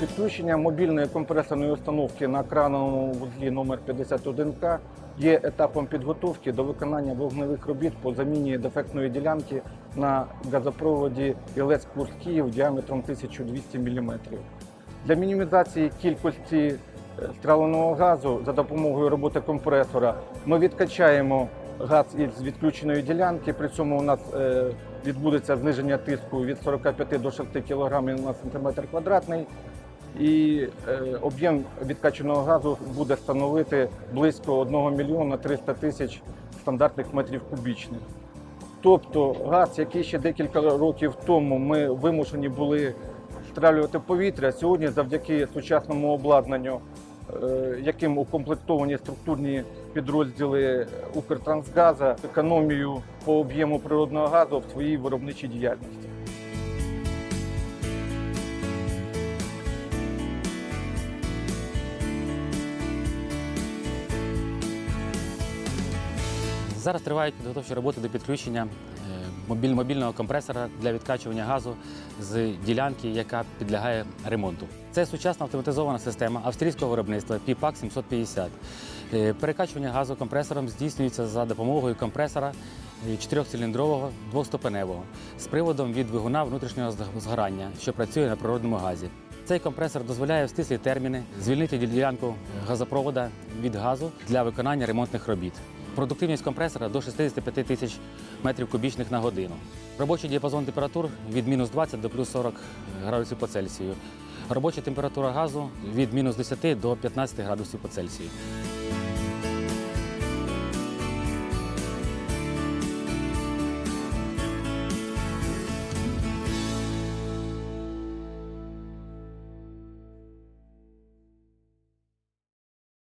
Підключення мобільної компресорної установки на крановому вузлі номер 51К є етапом підготовки до виконання вогневих робіт по заміні дефектної ділянки на газопроводі Ілець Курс Київ діаметром 1200 мм. Для мінімізації кількості е, стравленого газу за допомогою роботи компресора ми відкачаємо газ із відключеної ділянки. При цьому у нас е, відбудеться зниження тиску від 45 до 6 кг на сантиметр квадратний. І е, об'єм відкачаного газу буде становити близько 1 мільйона 300 тисяч стандартних метрів кубічних. Тобто газ, який ще декілька років тому ми вимушені були стрелювати повітря, сьогодні завдяки сучасному обладнанню, е, яким укомплектовані структурні підрозділи Укртрансгаза, економію по об'єму природного газу в своїй виробничій діяльності. Зараз тривають підготовчі роботи до підключення е, мобільного компресора для відкачування газу з ділянки, яка підлягає ремонту. Це сучасна автоматизована система австрійського виробництва PPAC 750. Е, Перекачування газу компресором здійснюється за допомогою компресора е, чотирьохциліндрового двоступеневого з приводом від двигуна внутрішнього згорання, що працює на природному газі. Цей компресор дозволяє в стислі терміни звільнити ділянку газопровода від газу для виконання ремонтних робіт. Продуктивність компресора до 65 тисяч метрів кубічних на годину. Робочий діапазон температур від мінус 20 до плюс 40 градусів по Цельсію. Робоча температура газу від мінус 10 до 15 градусів по Цельсію.